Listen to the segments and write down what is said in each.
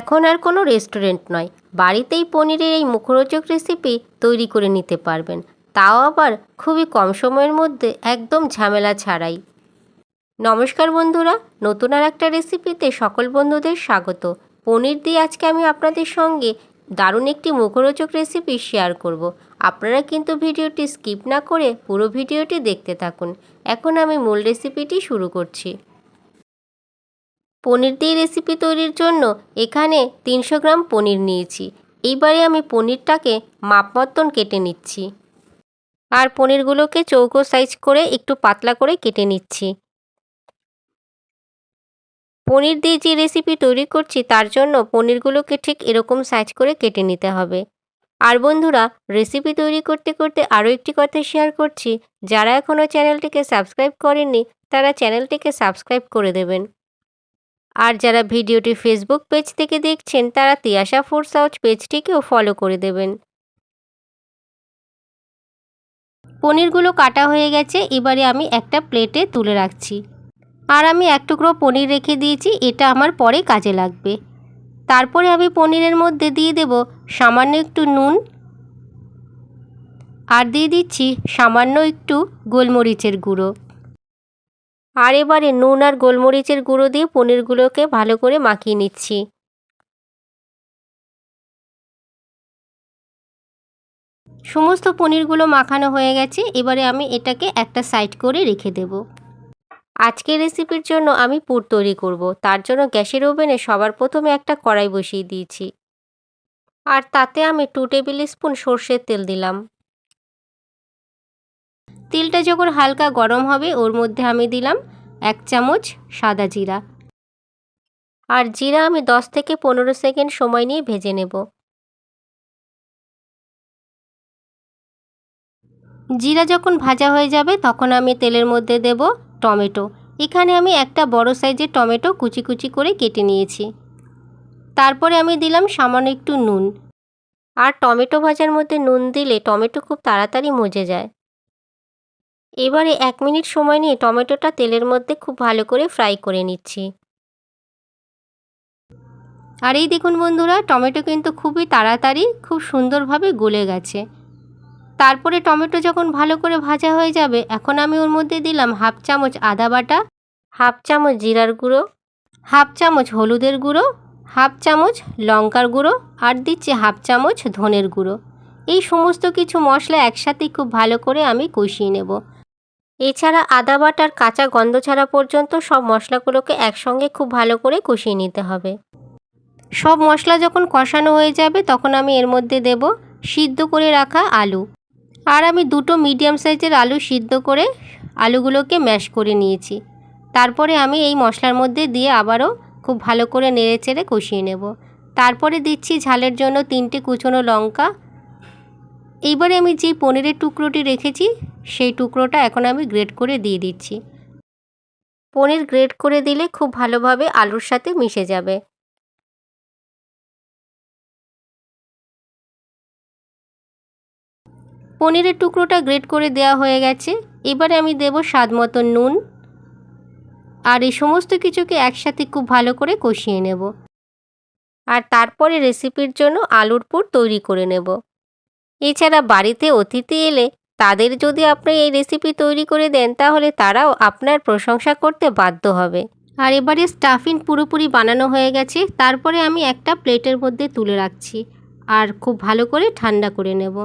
এখন আর কোনো রেস্টুরেন্ট নয়। বাড়িতেই পনিরের এই মুখরোচক রেসিপি তৈরি করে নিতে পারবেন। তাও আবার খুবই কম সময়ের মধ্যে একদম ঝামেলা ছাড়াই। নমস্কার বন্ধুরা, নতুন আর একটা রেসিপিতে সকল বন্ধুদের স্বাগত। পনির দিয়ে আজকে আমি আপনাদের সঙ্গে দারুণ একটি মুখরোচক রেসিপি শেয়ার করব। আপনারা কিন্তু ভিডিওটি স্কিপ না করে পুরো ভিডিওটি দেখতে থাকুন। এখন আমি মূল রেসিপিটি শুরু করছি। পনির দিয়ে রেসিপি তৈরির জন্য এখানে তিনশো গ্রাম পনির নিয়েছি। এইবারে আমি পনিরটাকে মাপ মতন কেটে নিচ্ছি। আর পনিরগুলোকে চৌকো সাইজ করে একটু পাতলা করে কেটে নিচ্ছি। পনির দিয়ে যে রেসিপি তৈরি করছি তার জন্য পনিরগুলোকে ঠিক এরকম সাইজ করে কেটে নিতে হবে। আর বন্ধুরা রেসিপি তৈরি করতে করতে আরও একটি কথা শেয়ার করছি। যারা এখনও চ্যানেলটিকে সাবস্ক্রাইব করেননি, তারা চ্যানেলটিকে সাবস্ক্রাইব করে দেবেন। আর যারা ভিডিওটি ফেসবুক পেজ থেকে দেখছেন, তারা তিয়াশা ফুড সাউচ পেজটিকেও ফলো করে দেবেন। পনিরগুলো কাটা হয়ে গেছে, এবারে আমি একটা প্লেটে তুলে রাখছি। আর আমি এক টুকরো পনির রেখে দিয়েছি, এটা আমার পরে কাজে লাগবে। তারপরে আমি পনিরের মধ্যে দিয়ে দেব সামান্য একটু নুন। আর দিয়ে দিচ্ছি সামান্য একটু গোলমরিচের গুঁড়ো। আর এবারে নুন আর গোলমরিচের গুঁড়ো দিয়ে পনিরগুলোকে ভালো করে মাখিয়ে নিচ্ছি। সমস্ত পনিরগুলো মাখানো হয়ে গেছে, এবারে আমি এটাকে একটা সাইড করে রেখে দেব। আজকের রেসিপির জন্য আমি পুর তৈরি করব, তার জন্য গ্যাসের ওভেনে সবার প্রথমে একটা কড়াই বসিয়ে দিয়েছি। আর তাতে আমি টু টেবিল স্পুন সর্ষের তেল দিলাম। তেলটা যখন হালকা গরম হবে, ওর মধ্যে আমি দিলাম এক চামচ সাদা জিরা। আর জিরা আমি দশ থেকে পনেরো সেকেন্ড সময় নিয়ে ভেজে নেব। জিরা যখন ভাজা হয়ে যাবে, তখন আমি তেলের মধ্যে দেব টমেটো। এখানে আমি একটা বড় সাইজের টমেটো কুচি কুচি করে কেটে নিয়েছি। তারপরে আমি দিলাম সামান্য একটু নুন। আর টমেটো ভাজার মধ্যে নুন দিলে টমেটো খুব তাড়াতাড়ি মজে যায়। এবারে এক মিনিট সময় নিয়ে টমেটোটা তেলের মধ্যে খুব ভালো করে ফ্রাই করে নিচ্ছি। আর এই দেখুন বন্ধুরা, টমেটো কিন্তু খুবই তাড়াতাড়ি, খুব সুন্দরভাবে গলে গেছে। তারপরে টমেটো যখন ভালো করে ভাজা হয়ে যাবে, এখন আমি ওর মধ্যে দিলাম হাফ চামচ আদা বাটা, হাফ চামচ জিরার গুঁড়ো, হাফ চামচ হলুদের গুঁড়ো, হাফ চামচ লঙ্কার গুঁড়ো, আর দিচ্ছি হাফ চামচ ধনের গুঁড়ো। এই সমস্ত কিছু মশলা একসাথে খুব ভালো করে আমি কষিয়ে নেব। এছাড়া আদা বাটার কাঁচা গন্ধ ছাড়া পর্যন্ত সব মশলাগুলোকে একসঙ্গে খুব ভালো করে কষিয়ে নিতে হবে। সব মশলা যখন কষানো হয়ে যাবে, তখন আমি এর মধ্যে দেব সিদ্ধ করে রাখা আলু। আর আমি দুটো মিডিয়াম সাইজের আলু সিদ্ধ করে আলুগুলোকে ম্যাশ করে নিয়েছি। তারপরে আমি এই মশলার মধ্যে দিয়ে আবারও খুব ভালো করে নেড়ে চেড়ে কষিয়ে নেব। তারপরে দিচ্ছি ঝালের জন্য তিনটে কুচনো লঙ্কা এইবারে আমি যে পনিরের টুকরোটি রেখেছি, সেই টুকরোটা এখন আমি গ্রেট করে দিয়ে দিচ্ছি। পনির গ্রেট করে দিলে খুব ভালোভাবে আলুর সাথে মিশে যাবে। পনিরের টুকরোটা গ্রেট করে দেওয়া হয়ে গেছে। এবারে আমি দেব স্বাদ মতো নুন। আর এই সমস্ত কিছুকে একসাথে খুব ভালো করে কষিয়ে নেব। আর তারপরে রেসিপির জন্য আলুর পুর তৈরি করে নেব। এছাড়া বাড়িতে অতিথি এলে তাদের যদি আপনি এই রেসিপি তৈরি করে দেন, তাহলে তারাও আপনার প্রশংসা করতে বাধ্য হবে। আর এবারে স্টাফিং পুরোপুরি বানানো হয়ে গেছে। তারপরে আমি একটা প্লেটের মধ্যে তুলে রাখছি আর খুব ভালো করে ঠান্ডা করে নেব।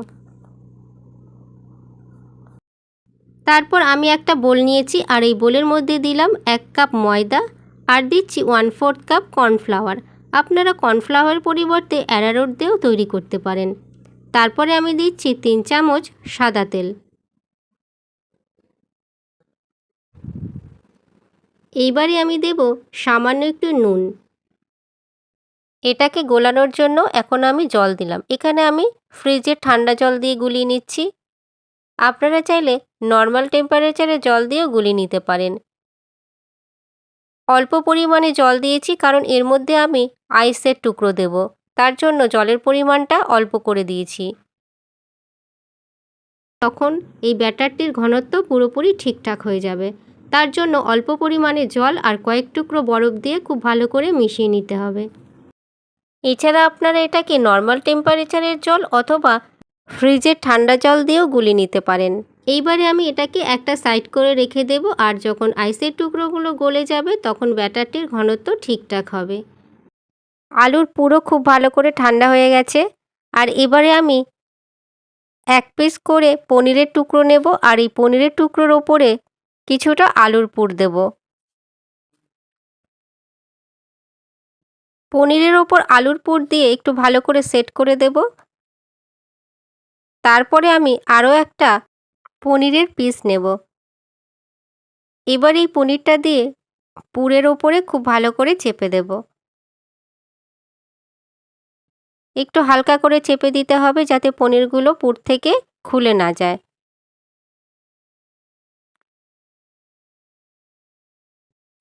তারপর আমি একটা বোল নিয়েছি আর এই বোলের মধ্যে দিলাম এক কাপ ময়দা আর দিচ্ছি ওয়ান ফোর্থ কাপ কর্নফ্লাওয়ার আপনারা কর্নফ্লাওয়ার পরিবর্তে অ্যারারোট দিয়েও তৈরি করতে পারেন। তারপরে আমি দিচ্ছি তিন চামচ সাদা তেল। এইবারে আমি দেব সামান্য একটু নুন। এটাকে গোলানোর জন্য এখন আমি জল দিলাম। এখানে আমি ফ্রিজে ঠান্ডা জল দিয়ে গুলিয়ে নিচ্ছি। আপনারা চাইলে নর্মাল টেম্পারেচারে জল দিয়েও গুলিয়ে নিতে পারেন। অল্প পরিমাণে জল দিয়েছি কারণ এর মধ্যে আমি আইসের টুকরো দেব। তার জন্য জলের পরিমাণটা অল্প করে দিয়েছি। তখন এই ব্যাটারটির ঘনত্ব পুরোপুরি ঠিকঠাক হয়ে যাবে। তার জন্য অল্প পরিমাণে জল আর কয়েক টুকরো বরফ দিয়ে খুব ভালো করে মিশিয়ে নিতে হবে। এছাড়া আপনারা এটাকে নর্মাল টেম্পারেচারের জল অথবা ফ্রিজের ঠান্ডা জল দিয়েও গুলি নিতে পারেন। এইবারে আমি এটাকে একটা সাইড করে রেখে দেব আর যখন আইসের টুকরোগুলো গলে যাবে তখন ব্যাটারটির ঘনত্ব ঠিকঠাক হবে। আলুর পুরো খুব ভালো করে ঠান্ডা হয়ে গেছে। আর এবারে আমি এক পিস করে পনিরের টুকরো নেব আর এই পনিরের টুকরোর ওপরে কিছুটা আলুর পুর দেব। পনিরের ওপর আলুর পুর দিয়ে একটু ভালো করে সেট করে দেব। তারপরে আমি আরও একটা পনিরের পিস নেব। এবার এই পনিরটা দিয়ে পুরের ওপরে খুব ভালো করে চেপে দেব। একটু হালকা করে চেপে দিতে হবে যাতে পনিরগুলো পুর থেকে খুলে না যায়।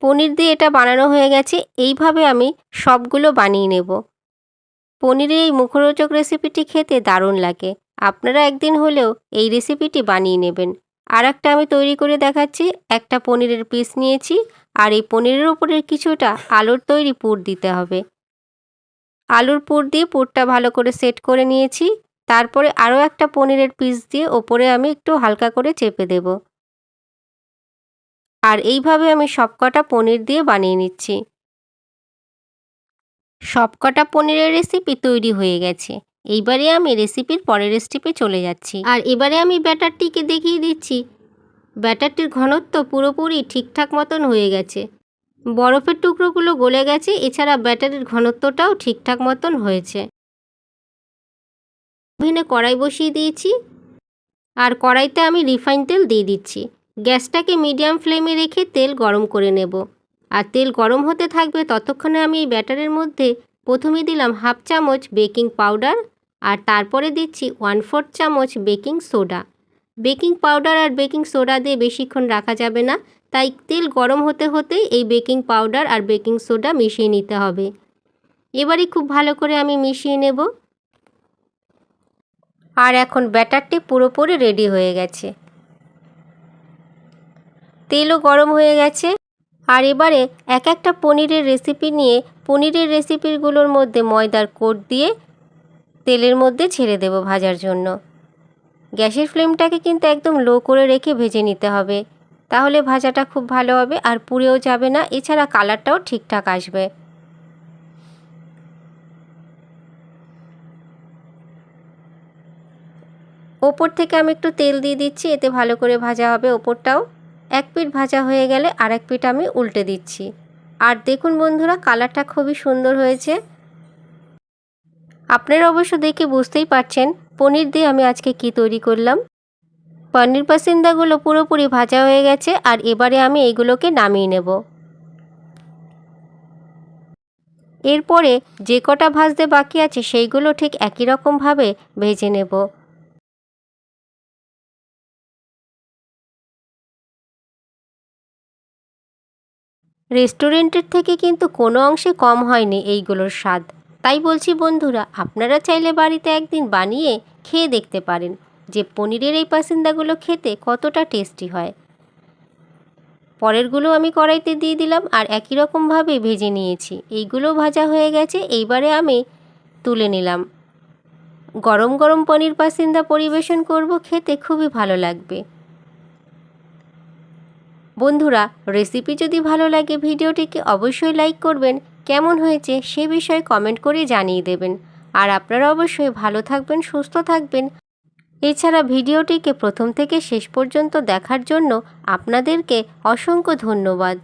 পনির দিয়ে এটা বানানো হয়ে গেছে, এইভাবে আমি সবগুলো বানিয়ে নেব। পনিরের এই মুখরোচক রেসিপিটি খেতে দারুণ লাগে। আপনারা একদিন হলেও এই রেসিপিটি বানিয়ে নেবেন। আর একটা আমি তৈরি করে দেখাচ্ছি, একটা পনিরের পিস নিয়েছি, আর এই পনিরের উপরে কিছুটা আলুর তৈরি পুর দিতে হবে। আলুর পুর দিয়ে পুরটা ভালো করে সেট করে নিয়েছি। তারপরে আরও একটা পনিরের পিস দিয়ে ওপরে আমি একটু হালকা করে চেপে দেব। আর এইভাবে আমি সবকটা পনির দিয়ে বানিয়ে নিচ্ছি। সবকটা পনিরের রেসিপি তৈরি হয়ে গেছে। এইবারে আমি রেসিপির পরের স্টেপে চলে যাচ্ছি। আর এবারে আমি ব্যাটারটিকে দেখিয়ে দিচ্ছি। ব্যাটারটির ঘনত্ব পুরোপুরি ঠিকঠাক মতন হয়ে গেছে। বরফের টুকরোগুলো গলে গেছে, এছাড়া ব্যাটারির ঘনত্বটাও ঠিকঠাক মতন হয়েছে। ওভেনে কড়াই বসিয়ে দিয়েছি। আর কড়াইতে আমি রিফাইন তেল দিয়ে দিচ্ছি। গ্যাসটাকে মিডিয়াম ফ্লেমে রেখে তেল গরম করে নেব। আর তেল গরম হতে থাকবে ততক্ষণে আমি এই ব্যাটারের মধ্যে প্রথমে দিলাম হাফ চামচ বেকিং পাউডার আর তারপরে দিচ্ছি ওয়ান ফোর্থ চামচ বেকিং সোডা। বেকিং পাউডার আর বেকিং সোডা দিয়ে বেশিক্ষণ রাখা যাবে না। তাই তেল গরম হতে হতেই এই বেকিং পাউডার আর বেকিং সোডা মিশিয়ে নিতে হবে। এবারে খুব ভালো করে আমি মিশিয়ে নেব। আর এখন ব্যাটারটি পুরোপুরি রেডি হয়ে গেছে। তেলও গরম হয়ে গেছে। আর এবারে এক একটা পনিরের রেসিপি নিয়ে পনিরের রেসিপিগুলোর মধ্যে ময়দার কোট দিয়ে তেলের মধ্যে ছেড়ে দেব ভাজার জন্য। গ্যাসের ফ্লেমটাকে কিন্তু একদম লো করে রেখে ভেজে নিতে হবে। তাহলে ভাজাটা খুব ভালো হবে আর পুড়েও যাবে না, এছাড়া কালারটাও ঠিকঠাক আসবে। ওপর থেকে আমি একটু তেল দিয়ে দিচ্ছি, এতে ভালো করে ভাজা হবে ওপরটাও। এক পিঠ ভাজা হয়ে গেলে আর এক পিঠ আমি উল্টে দিচ্ছি। আর দেখুন বন্ধুরা, কালারটা খুবই সুন্দর হয়েছে। আপনারা অবশ্য দেখে বুঝতেই পারছেন পনির দিয়ে আমি আজকে কি তৈরি করলাম। পনির পাসিন্দাগুলো পুরোপুরি ভাজা হয়ে গেছে আর এবারে আমি এইগুলোকে নামিয়ে নেব। এরপরে যে কটা ভাজতে বাকি আছে সেইগুলো ঠিক একই রকমভাবে ভেজে নেব। রেস্টুরেন্টের থেকে কিন্তু কোনো অংশে কম হয়নি এইগুলোর স্বাদ। তাই বলছি বন্ধুরা, আপনারা চাইলে বাড়িতে একদিন বানিয়ে খেয়ে দেখতে পারেন। যে পনিরের এই পাসিন্দাগুলো খেতে কতটা টেস্টি হয়। পরেরগুলো আমি কড়াইতে দিয়ে দিলাম আর একই রকমভাবে ভেজে নিয়েছি। এইগুলো ভাজা হয়ে গেছে, এইবারে আমি তুলে নিলাম। গরম গরম পনির পাসিন্দা পরিবেশন করব, খেতে খুবই ভালো লাগবে। বন্ধুরা, রেসিপি যদি ভালো লাগে ভিডিওটিকে অবশ্যই লাইক করবেন, কেমন হয়েছে সে বিষয়ে কমেন্ট করে জানিয়ে দেবেন। আর আপনারা অবশ্যই ভালো থাকবেন, সুস্থ থাকবেন। এছাড়া ভিডিওটিকে প্রথম থেকে শেষ পর্যন্ত দেখার জন্য আপনাদেরকে অসংখ্য ধন্যবাদ।